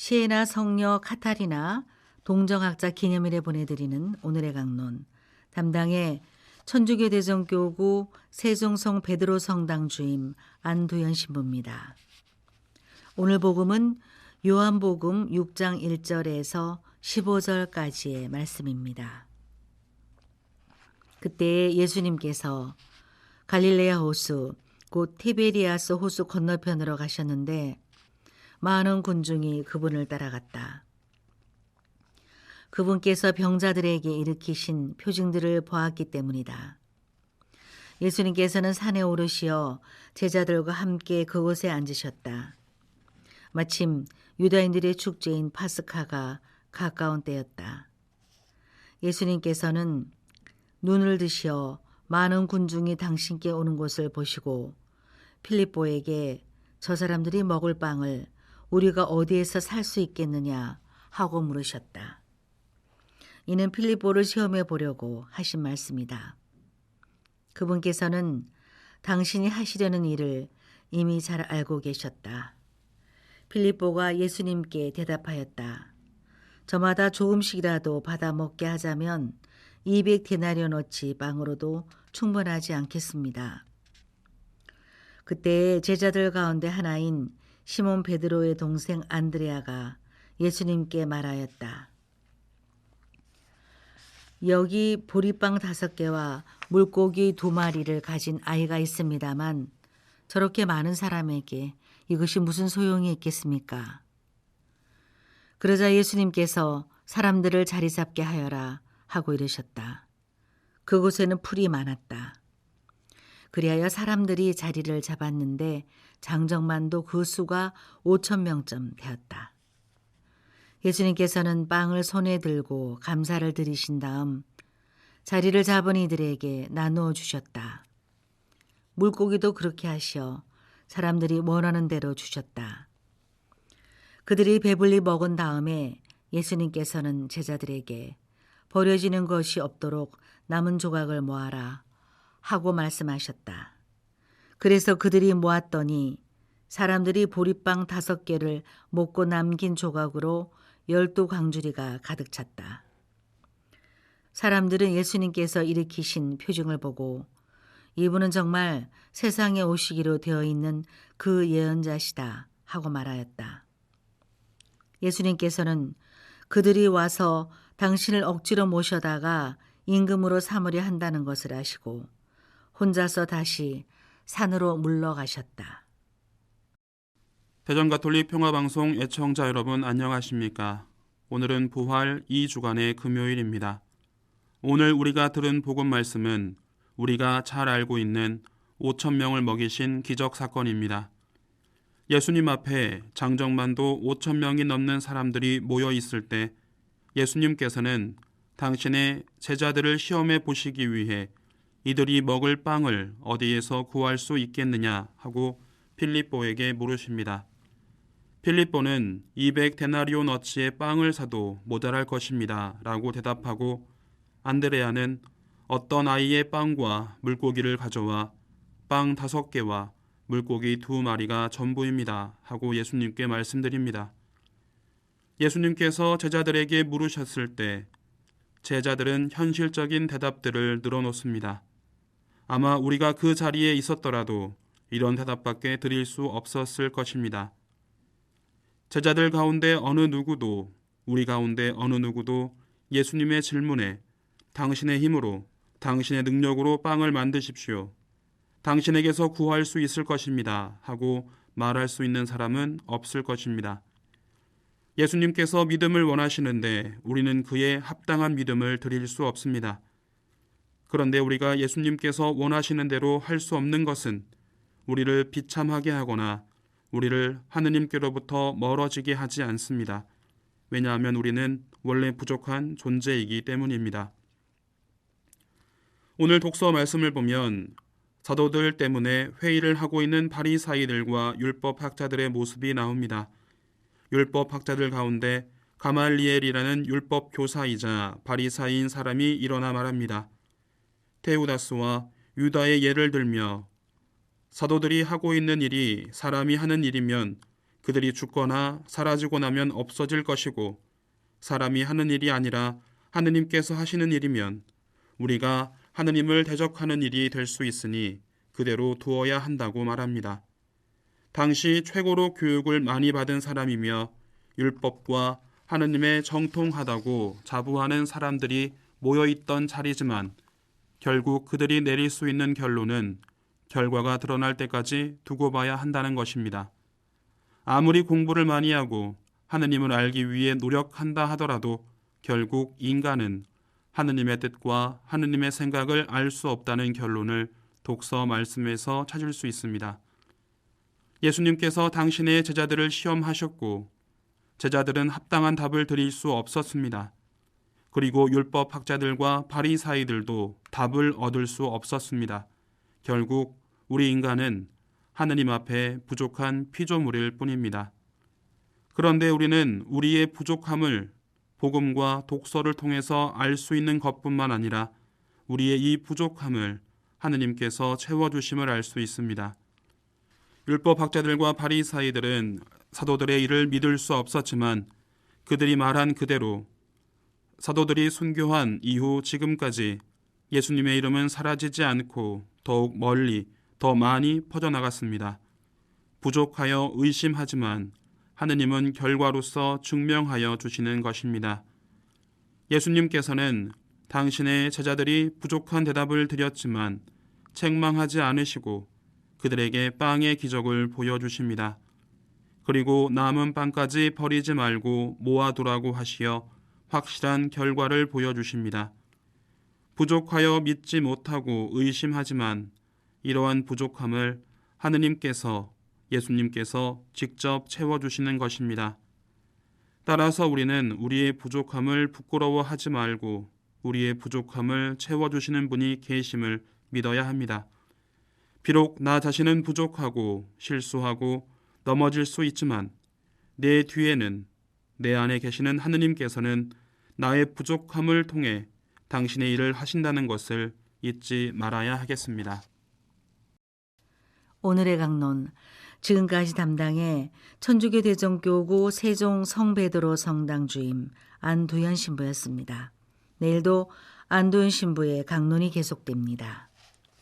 시에나 성녀 카타리나 동정학자 기념일에 보내드리는 오늘의 강론 담당의 천주교 대전교구 세종성 베드로 성당 주임 안두현 신부입니다. 오늘 복음은 요한복음 6장 1절에서 15절까지의 말씀입니다. 그때 예수님께서 갈릴레아 호수 곧 티베리아스 호수 건너편으로 가셨는데 많은 군중이 그분을 따라갔다. 그분께서 병자들에게 일으키신 표징들을 보았기 때문이다. 예수님께서는 산에 오르시어 제자들과 함께 그곳에 앉으셨다. 마침 유다인들의 축제인 파스카가 가까운 때였다. 예수님께서는 눈을 드시어 많은 군중이 당신께 오는 것을 보시고 필립보에게 저 사람들이 먹을 빵을 우리가 어디에서 살 수 있겠느냐 하고 물으셨다. 이는 필립보를 시험해 보려고 하신 말씀이다. 그분께서는 당신이 하시려는 일을 이미 잘 알고 계셨다. 필립보가 예수님께 대답하였다. 저마다 조금씩이라도 받아 먹게 하자면 200데나리온어치 빵으로도 충분하지 않겠습니다. 그때 제자들 가운데 하나인 시몬 베드로의 동생 안드레아가 예수님께 말하였다. 여기 보리빵 다섯 개와 물고기 두 마리를 가진 아이가 있습니다만 저렇게 많은 사람에게 이것이 무슨 소용이 있겠습니까? 그러자 예수님께서 사람들을 자리 잡게 하여라 하고 이르셨다. 그곳에는 풀이 많았다. 그리하여 사람들이 자리를 잡았는데 장정만도 그 수가 5천 명쯤 되었다. 예수님께서는 빵을 손에 들고 감사를 드리신 다음 자리를 잡은 이들에게 나누어 주셨다. 물고기도 그렇게 하시어 사람들이 원하는 대로 주셨다. 그들이 배불리 먹은 다음에 예수님께서는 제자들에게 버려지는 것이 없도록 남은 조각을 모아라 하고 말씀하셨다. 그래서 그들이 모았더니 사람들이 보리빵 다섯 개를 먹고 남긴 조각으로 열두 광주리가 가득 찼다. 사람들은 예수님께서 일으키신 표징을 보고 이분은 정말 세상에 오시기로 되어 있는 그 예언자시다 하고 말하였다. 예수님께서는 그들이 와서 당신을 억지로 모셔다가 임금으로 삼으려 한다는 것을 아시고 혼자서 다시 산으로 물러가셨다. 대전 가톨릭 평화방송 애청자 여러분 안녕하십니까? 오늘은 부활 2주간의 금요일입니다. 오늘 우리가 들은 복음 말씀은 우리가 잘 알고 있는 5천 명을 먹이신 기적 사건입니다. 예수님 앞에 장정만도 5천 명이 넘는 사람들이 모여 있을 때 예수님께서는 당신의 제자들을 시험해 보시기 위해 이들이 먹을 빵을 어디에서 구할 수 있겠느냐 하고 필립보에게 물으십니다. 필립보는 200데나리온어치의 빵을 사도 모자랄 것입니다. 라고 대답하고 안드레아는 어떤 아이의 빵과 물고기를 가져와 빵 다섯 개와 물고기 두 마리가 전부입니다. 하고 예수님께 말씀드립니다. 예수님께서 제자들에게 물으셨을 때 제자들은 현실적인 대답들을 늘어놓습니다. 아마 우리가 그 자리에 있었더라도 이런 대답밖에 드릴 수 없었을 것입니다. 제자들 가운데 어느 누구도 우리 가운데 어느 누구도 예수님의 질문에 당신의 힘으로 당신의 능력으로 빵을 만드십시오. 당신에게서 구할 수 있을 것입니다. 하고 말할 수 있는 사람은 없을 것입니다. 예수님께서 믿음을 원하시는데 우리는 그의 합당한 믿음을 드릴 수 없습니다. 그런데 우리가 예수님께서 원하시는 대로 할 수 없는 것은 우리를 비참하게 하거나 우리를 하느님께로부터 멀어지게 하지 않습니다. 왜냐하면 우리는 원래 부족한 존재이기 때문입니다. 오늘 독서 말씀을 보면 사도들 때문에 회의를 하고 있는 바리사이들과 율법 학자들의 모습이 나옵니다. 율법 학자들 가운데 가말리엘이라는 율법 교사이자 바리사이인 사람이 일어나 말합니다. 테우다스와 유다의 예를 들며 사도들이 하고 있는 일이 사람이 하는 일이면 그들이 죽거나 사라지고 나면 없어질 것이고 사람이 하는 일이 아니라 하느님께서 하시는 일이면 우리가 하느님을 대적하는 일이 될 수 있으니 그대로 두어야 한다고 말합니다. 당시 최고로 교육을 많이 받은 사람이며 율법과 하느님의 정통하다고 자부하는 사람들이 모여 있던 자리지만 결국 그들이 내릴 수 있는 결론은 결과가 드러날 때까지 두고 봐야 한다는 것입니다. 아무리 공부를 많이 하고 하느님을 알기 위해 노력한다 하더라도 결국 인간은 하느님의 뜻과 하느님의 생각을 알 수 없다는 결론을 독서 말씀에서 찾을 수 있습니다. 예수님께서 당신의 제자들을 시험하셨고 제자들은 합당한 답을 드릴 수 없었습니다. 그리고 율법 학자들과 바리사이들도 답을 얻을 수 없었습니다. 결국 우리 인간은 하느님 앞에 부족한 피조물일 뿐입니다. 그런데 우리는 우리의 부족함을 복음과 독서를 통해서 알 수 있는 것뿐만 아니라 우리의 이 부족함을 하느님께서 채워주심을 알 수 있습니다. 율법 학자들과 바리사이들은 사도들의 일을 믿을 수 없었지만 그들이 말한 그대로 사도들이 순교한 이후 지금까지 예수님의 이름은 사라지지 않고 더욱 멀리 더 많이 퍼져나갔습니다. 부족하여 의심하지만 하느님은 결과로서 증명하여 주시는 것입니다. 예수님께서는 당신의 제자들이 부족한 대답을 드렸지만 책망하지 않으시고 그들에게 빵의 기적을 보여주십니다. 그리고 남은 빵까지 버리지 말고 모아두라고 하시어 확실한 결과를 보여주십니다. 부족하여 믿지 못하고 의심하지만 이러한 부족함을 하느님께서 예수님께서 직접 채워주시는 것입니다. 따라서 우리는 우리의 부족함을 부끄러워하지 말고 우리의 부족함을 채워주시는 분이 계심을 믿어야 합니다. 비록 나 자신은 부족하고 실수하고 넘어질 수 있지만 내 뒤에는 내 안에 계시는 하느님께서는 나의 부족함을 통해 당신의 일을 하신다는 것을 잊지 말아야 하겠습니다. 오늘의 강론 지금까지 담당해 천주교 대전교구 세종 성베드로 성당 주임 안도현 신부였습니다. 내일도 안도현 신부의 강론이 계속됩니다.